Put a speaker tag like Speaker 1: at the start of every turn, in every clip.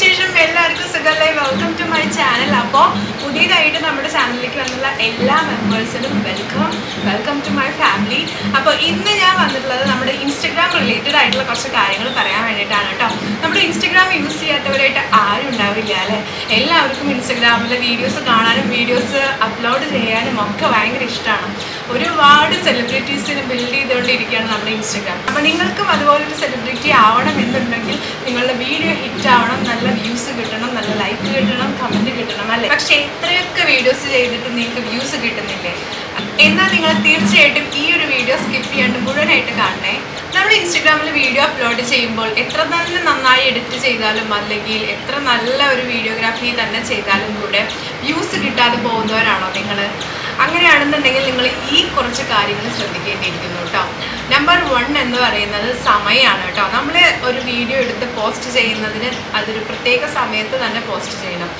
Speaker 1: വിശേഷം എല്ലാവർക്കും സുഖമല്ലേ? വെൽക്കം ടു മൈ ചാനൽ അപ്പോൾ പുതിയതായിട്ട് നമ്മുടെ ചാനലിലേക്ക് വന്നുള്ള എല്ലാ മെമ്പേഴ്സിനും welcome welcome to my family അപ്പോൾ ഇന്ന് ഞാൻ വന്നിട്ടുള്ളത് നമ്മുടെ ഇൻസ്റ്റഗ്രാം റിലേറ്റഡ് ആയിട്ടുള്ള കുറച്ച് കാര്യങ്ങൾ പറയാൻ വേണ്ടിയിട്ടാണ് കേട്ടോ. നമ്മുടെ ഇൻസ്റ്റഗ്രാം യൂസ് ചെയ്യാത്തവരായിട്ട് ആരും ഉണ്ടാവില്ല അല്ലേ? എല്ലാവർക്കും ഇൻസ്റ്റഗ്രാമിലെ വീഡിയോസ് കാണാനും വീഡിയോസ് അപ്ലോഡ് ചെയ്യാനും ഒക്കെ ഭയങ്കര ഇഷ്ടമാണ്. ഒരുപാട് സെലിബ്രിറ്റീസിനെ ബിൽഡ് ചെയ്തുകൊണ്ടിരിക്കുകയാണ് നമ്മുടെ ഇൻസ്റ്റഗ്രാം അപ്പോൾ നിങ്ങൾക്കും അതുപോലൊരു സെലിബ്രിറ്റി ആവണം എന്നുണ്ടെങ്കിൽ നിങ്ങളുടെ വീഡിയോ ഹിറ്റ് ആവണം വ്യൂസ് കിട്ടണം നല്ല ലൈക്ക് കിട്ടണം കമന്റ് കിട്ടണം അല്ലേ പക്ഷേ എത്രയൊക്കെ വീഡിയോസ് ചെയ്തിട്ട് നിങ്ങൾക്ക് വ്യൂസ് കിട്ടുന്നില്ലേ? എന്നാൽ നിങ്ങൾ തീർച്ചയായിട്ടും ഈ ഒരു വീഡിയോ സ്കിപ്പ് ചെയ്യാണ്ട് മുഴുവനായിട്ട് കാണണേ. നമ്മൾ ഇൻസ്റ്റഗ്രാമിൽ വീഡിയോ അപ്ലോഡ് ചെയ്യുമ്പോൾ എത്ര നല്ല നന്നായി എഡിറ്റ് ചെയ്താലും അല്ലെങ്കിൽ എത്ര നല്ല ഒരു വീഡിയോഗ്രാഫി തന്നെ ചെയ്താലും കൂടെ വ്യൂസ് കിട്ടാതെ പോകുന്നവരാണോ നിങ്ങൾ? അങ്ങനെയാണെന്നുണ്ടെങ്കിൽ നിങ്ങൾ ഈ കുറച്ച് കാര്യങ്ങൾ ശ്രദ്ധിക്കേണ്ടിയിരിക്കുന്നു കേട്ടോ. നമ്പർ വൺ എന്ന് പറയുന്നത് സമയമാണ് കേട്ടോ. നമ്മൾ ഒരു വീഡിയോ എടുത്ത് പോസ്റ്റ് ചെയ്യുന്നതിന് അതൊരു പ്രത്യേക സമയത്ത് തന്നെ പോസ്റ്റ് ചെയ്യണം.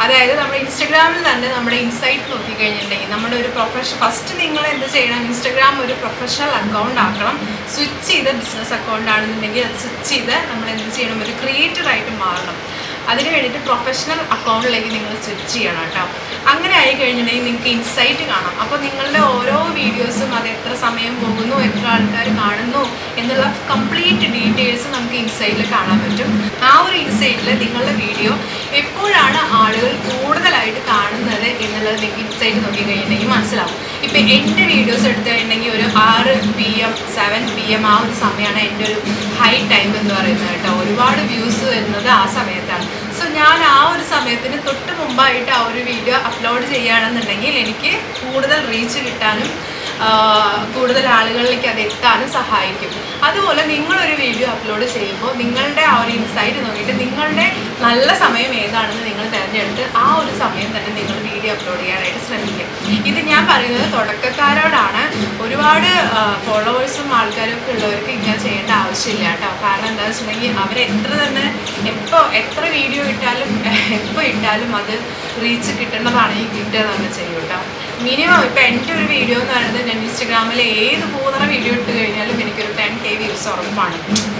Speaker 1: അതായത് നമ്മൾ ഇൻസ്റ്റഗ്രാമിൽ തന്നെ നമ്മുടെ ഇൻസൈറ്റ് നോക്കിക്കഴിഞ്ഞിട്ടുണ്ടെങ്കിൽ നമ്മുടെ ഒരു പ്രൊഫഷൻ ഫസ്റ്റ് നിങ്ങൾ എന്ത് ചെയ്യണം? ഇൻസ്റ്റഗ്രാം ഒരു പ്രൊഫഷണൽ അക്കൗണ്ട് ആക്കണം. സ്വിച്ച് ചെയ്ത് ബിസിനസ് അക്കൗണ്ട് ആണെന്നുണ്ടെങ്കിൽ അത് സ്വിച്ച് ചെയ്ത് നമ്മൾ എന്ത് ചെയ്യണം? ഒരു ക്രിയേറ്റർ ആയിട്ട് മാറണം. അതിന് വേണ്ടിയിട്ട് പ്രൊഫഷണൽ അക്കൗണ്ടിലേക്ക് നിങ്ങൾ സ്വിച്ച് ചെയ്യണം കേട്ടോ. അങ്ങനെ ആയി കഴിഞ്ഞിട്ടുണ്ടെങ്കിൽ നിങ്ങൾക്ക് ഇൻസൈറ്റ് കാണാം. അപ്പോൾ നിങ്ങളുടെ ഓരോ വീഡിയോസും അത് എത്ര സമയം പോകുന്നു എത്ര ആൾക്കാർ കാണുന്നു എന്നുള്ള കംപ്ലീറ്റ് ഡീറ്റെയിൽസ് നമുക്ക് ഇൻസൈറ്റിൽ കാണാൻ പറ്റും. ആ ഒരു ഇൻസൈറ്റിൽ നിങ്ങളുടെ വീഡിയോ എപ്പോഴാണ് ആളുകൾ കൂടുതലായിട്ട് കാണുന്നത് എന്നുള്ളത് നിങ്ങൾക്ക് ഇൻസൈറ്റ് നോക്കി കഴിഞ്ഞിട്ടുണ്ടെങ്കിൽ മനസ്സിലാവും. ഇപ്പം എന്റെ വീഡിയോസ് എടുത്തു കഴിഞ്ഞിട്ടുണ്ടെങ്കിൽ ഒരു ആറ് P M seven P M ആ ഒരു സമയമാണ് എന്റെ ഒരു ഹൈ ടൈം എന്ന് പറയുന്നത് കേട്ടോ. ഒരുപാട് വ്യൂസ് വരുന്നത് ആ സമയത്താണ്. ഞാൻ ആ ഒരു സമയത്തിന് തൊട്ട് മുമ്പായിട്ട് ആ ഒരു വീഡിയോ അപ്ലോഡ് ചെയ്യുകയാണെന്നുണ്ടെങ്കിൽ എനിക്ക് കൂടുതൽ റീച്ച് കിട്ടാനും കൂടുതൽ ആളുകളിലേക്ക് അത് എത്താനും സഹായിക്കും. അതുപോലെ നിങ്ങളൊരു വീഡിയോ അപ്ലോഡ് ചെയ്യുമ്പോൾ നിങ്ങളുടെ ആ ഒരു ഇൻസൈറ്റ് നോക്കിയിട്ട് നിങ്ങളുടെ നല്ല സമയം ഏതാണെന്ന് നിങ്ങൾ തിരഞ്ഞെടുത്ത് ആ ഒരു സമയം തന്നെ നിങ്ങൾ വീഡിയോ അപ്ലോഡ് ചെയ്യാനായിട്ട് ശ്രമിക്കും ഇത് ഞാൻ പറയുന്നത് തുടക്കക്കാരോടാണ്. ഒരുപാട് ഫോളോവേഴ്സും ആൾക്കാരും ഒക്കെ ഉള്ളവർക്ക് ഇങ്ങനെ ചെയ്യേണ്ട ആവശ്യമില്ല കേട്ടോ. കാരണം എന്താണെന്ന് വെച്ചിട്ടുണ്ടെങ്കിൽ അവർ എത്ര തന്നെ എപ്പോൾ എത്ര വീഡിയോ ഇട്ടാലും എപ്പോൾ ഇട്ടാലും അത് റീച്ച് കിട്ടേണ്ടതാണ് ഈ കിട്ടുക തന്നെ ചെയ്യും മിനിമം ഇപ്പം എന്റെ ഒരു വീഡിയോ എന്ന് പറയുന്നത് ഞാൻ ഇൻസ്റ്റഗ്രാമിൽ ഏത് മൂന്നര വീഡിയോ ഇട്ട് കഴിഞ്ഞാലും എനിക്കൊരു ടെൻ കെ വ്യൂസ് ഉറപ്പാണ്.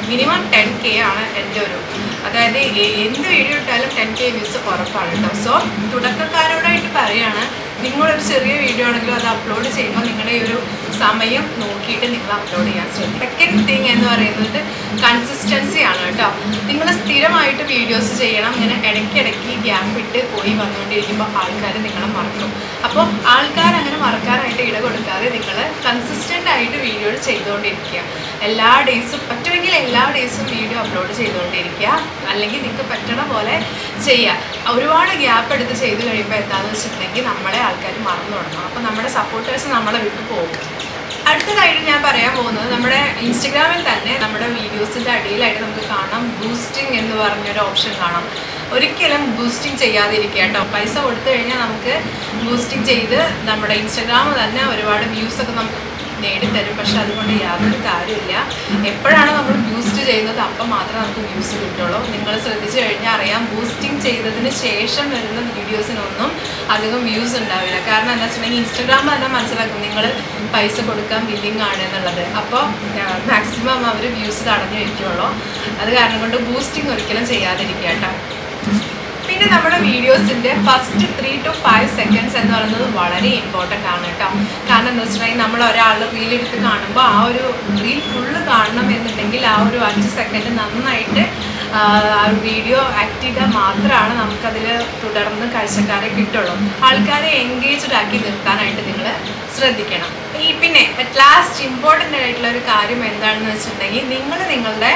Speaker 1: മിനിമം ടെൻ കെ ആണ് എന്റെ ഒരു അതായത് എന്ത് വീഡിയോ ഇട്ടാലും ടെൻ കെ വ്യൂസ് ഉറപ്പാണ് കേട്ടോ. സോ തുടക്കക്കാരോടായിട്ട് പറയാണ് നിങ്ങളൊരു ചെറിയ വീഡിയോ ആണെങ്കിലും അത് അപ്ലോഡ് ചെയ്യുമ്പോൾ നിങ്ങളുടെ ഒരു സമയം നോക്കിയിട്ട് നിങ്ങൾ അപ്ലോഡ് ചെയ്യാൻ ശ്രമിക്കും സെക്കൻഡ് തിങ് എന്ന് പറയുന്നത് കൺസിസ്റ്റൻസി ആണ് കേട്ടോ. നിങ്ങൾ സ്ഥിരമായിട്ട് വീഡിയോസ് ചെയ്യണം. ഇങ്ങനെ ഇടയ്ക്കിടയ്ക്ക് ഗ്യാപ്പ് ഇട്ട് പോയി വന്നുകൊണ്ടിരിക്കുമ്പോൾ ആൾക്കാർ നിങ്ങളെ മറക്കും. അപ്പോൾ ആൾക്കാർ അങ്ങനെ മറക്കാനായിട്ട് ഇട കൊടുക്കാതെ നിങ്ങൾ കൺസിസ്റ്റന്റ് ആയിട്ട് വീഡിയോ ചെയ്തുകൊണ്ടിരിക്കുക. എല്ലാ ഡേയ്സും പറ്റുമെങ്കിൽ വീഡിയോ അപ്ലോഡ് ചെയ്തുകൊണ്ടിരിക്കുക. അല്ലെങ്കിൽ നിങ്ങൾക്ക് പറ്റണ പോലെ ചെയ്യുക ഒരുപാട് ഗ്യാപ്പ് എടുത്ത് ചെയ്ത് കഴിയുമ്പോൾ എന്താണെന്ന് വെച്ചിട്ടുണ്ടെങ്കിൽ നമ്മളെ ആൾക്കാർ മറന്നു തുടങ്ങും. അപ്പോൾ നമ്മുടെ സപ്പോർട്ടേഴ്സ് നമ്മളെ വിട്ടു പോകും. അടുത്തതായിട്ട് ഞാൻ പറയാൻ പോകുന്നത് നമ്മുടെ ഇൻസ്റ്റഗ്രാമിൽ തന്നെ നമ്മുടെ വീഡിയോസിന്റെ അടിയിലായിട്ട് നമുക്ക് കാണാം. ബൂസ്റ്റിംഗ് എന്ന് പറഞ്ഞൊരു ഓപ്ഷൻ കാണാം. ഒരിക്കലും ബൂസ്റ്റിംഗ് ചെയ്യാതിരിക്കുക കേട്ടോ. പൈസ കൊടുത്തു കഴിഞ്ഞാൽ നമുക്ക് ബൂസ്റ്റിംഗ് ചെയ്ത് നമ്മുടെ ഇൻസ്റ്റഗ്രാം തന്നെ ഒരുപാട് വ്യൂസൊക്കെ നമുക്ക് നേടിത്തരും. പക്ഷെ അതുകൊണ്ട് യാതൊരു കാര്യമില്ല എപ്പോഴാണ് നമ്മൾ ബൂസ്റ്റ് ചെയ്യുന്നത് അപ്പം മാത്രമേ നമുക്ക് വ്യൂസ് കിട്ടുള്ളൂ. നിങ്ങൾ ശ്രദ്ധിച്ചു കഴിഞ്ഞാൽ അറിയാം ബൂസ്റ്റിംഗ് ചെയ്തതിന് ശേഷം വരുന്ന വീഡിയോസിനൊന്നും അധികം വ്യൂസ് ഉണ്ടാവില്ല. കാരണം എന്താ വെച്ചിട്ടുണ്ടെങ്കിൽ ഇൻസ്റ്റഗ്രാം തന്നെ മനസ്സിലാക്കും നിങ്ങൾ പൈസ കൊടുക്കാൻ ബില്ലിംഗ് ആണ് എന്നുള്ളത്. അപ്പോൾ മാക്സിമം അവർ വ്യൂസ് തടഞ്ഞു വയ്ക്കുള്ളൂ. അത് കാരണം കൊണ്ട് ബൂസ്റ്റിംഗ് ഒരിക്കലും ചെയ്യാതിരിക്കുക കേട്ടോ. പിന്നെ നമ്മുടെ വീഡിയോസിന്റെ first three to five seconds എന്ന് പറയുന്നത് വളരെ ഇമ്പോർട്ടന്റ് ആണ് കേട്ടോ. കാരണം എന്താ വെച്ചിട്ടുണ്ടെങ്കിൽ നമ്മൾ ഒരാൾ റീൽ എടുത്ത് കാണുമ്പോൾ ആ ഒരു റീൽ ഫുള്ള് കാണണം എന്നുണ്ടെങ്കിൽ ആ ഒരു അഞ്ച് സെക്കൻഡ് നന്നായിട്ട് ആ വീഡിയോ ആക്ട് ചെയ്താൽ മാത്രമാണ് നമുക്കതിൽ തുടർന്ന് കാഴ്ചക്കാരെ കിട്ടുള്ളൂ. ആൾക്കാരെ എൻഗേജ്ഡ് ആക്കി നിർത്താനായിട്ട് നിങ്ങൾ ശ്രദ്ധിക്കണം. ഈ പിന്നെ ലാസ്റ്റ് ഇമ്പോർട്ടന്റ് ആയിട്ടുള്ള ഒരു കാര്യം എന്താണെന്ന് വെച്ചിട്ടുണ്ടെങ്കിൽ നിങ്ങൾ നിങ്ങളുടെ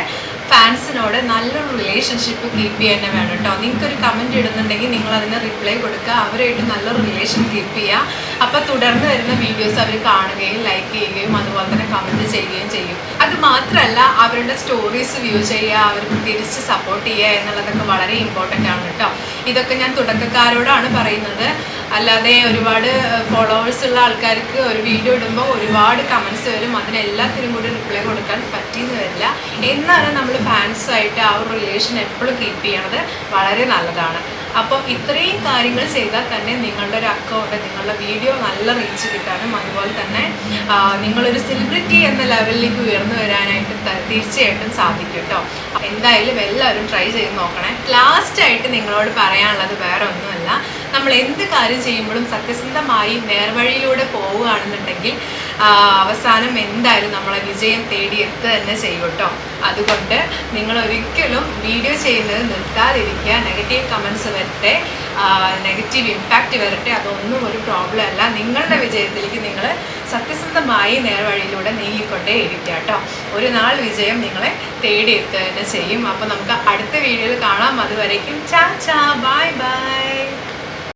Speaker 1: ഫാൻസിനോട് നല്ലൊരു റിലേഷൻഷിപ്പ് കീപ്പ് ചെയ്യാൻ വേണം കേട്ടോ. നിങ്ങൾക്കൊരു കമന്റ് ഇടുന്നുണ്ടെങ്കിൽ നിങ്ങൾ അതിന് റിപ്ലൈ കൊടുക്കുക. അവരായിട്ട് നല്ലൊരു റിലേഷൻ കീപ്പ് ചെയ്യുക. അപ്പോൾ തുടർന്ന് വരുന്ന വീഡിയോസ് അവർ കാണുകയും ലൈക്ക് ചെയ്യുകയും അതുപോലെ തന്നെ കമന്റ് ചെയ്യുകയും ചെയ്യും. അത് മാത്രമല്ല അവരുടെ സ്റ്റോറീസ് വ്യൂ ചെയ്യുക അവർക്ക് തിരിച്ച് സപ്പോർട്ട് ചെയ്യുക എന്നുള്ളതൊക്കെ വളരെ ഇമ്പോർട്ടന്റ് ആണ് കേട്ടോ. ഇതൊക്കെ ഞാൻ തുടക്കക്കാരോടാണ് പറയുന്നത്. അല്ലാതെ ഒരുപാട് ഫോളോവേഴ്സ് ഉള്ള ആൾക്കാർക്ക് ഒരു വീഡിയോ ഇടുമ്പോൾ ഒരുപാട് കമൻസ് വരും. അതിനെല്ലാത്തിനും കൂടി റിപ്ലൈ കൊടുക്കാൻ പറ്റിയെന്ന് വരില്ല. എന്നാലും നമ്മൾ ഫാൻസുമായിട്ട് ആ ഒരു റിലേഷൻ എപ്പോഴും കീപ്പ് ചെയ്യണത്. വളരെ നല്ലതാണ്. അപ്പോൾ ഇത്രയും കാര്യങ്ങൾ ചെയ്താൽ തന്നെ നിങ്ങളുടെ ഒരു അക്കൗണ്ട് നിങ്ങളുടെ വീഡിയോ നല്ല റീച്ച് കിട്ടാനും അതുപോലെ തന്നെ നിങ്ങളൊരു സെലിബ്രിറ്റി എന്ന ലെവലിലേക്ക് ഉയർന്നു വരാനായിട്ട് തീർച്ചയായിട്ടും സാധിക്കും കേട്ടോ എന്തായാലും എല്ലാവരും ട്രൈ ചെയ്ത് നോക്കണേ. ലാസ്റ്റായിട്ട് നിങ്ങളോട് പറയാനുള്ളത് വേറെ ഒന്നുമല്ല. എന്ത് കാര്യം ചെയ്യുമ്പോഴും സത്യസന്ധമായി നേർവഴിയിലൂടെ പോവുകയാണെന്നുണ്ടെങ്കിൽ അവസാനം എന്തായാലും നമ്മളെ വിജയം തേടി എത്തുക തന്നെ ചെയ്യും കേട്ടോ. അതുകൊണ്ട് നിങ്ങൾ ഒരിക്കലും വീഡിയോ ചെയ്യുന്നത് നിർത്താതിരിക്കുക. നെഗറ്റീവ് കമൻസ് വരട്ടെ നെഗറ്റീവ് ഇമ്പാക്റ്റ് വരട്ടെ അതൊന്നും ഒരു പ്രോബ്ലം അല്ല. നിങ്ങളുടെ വിജയത്തിലേക്ക് നിങ്ങൾ സത്യസന്ധമായി നേർവഴിയിലൂടെ നീങ്ങിക്കൊണ്ടേ ഇരിക്കുക കേട്ടോ. ഒരു നാൾ വിജയം നിങ്ങളെ തേടി എത്തുക തന്നെ ചെയ്യും. അപ്പോൾ നമുക്ക് അടുത്ത വീഡിയോയിൽ കാണാം. അതുവരേക്കും ചാ ചാ ബൈ ബൈ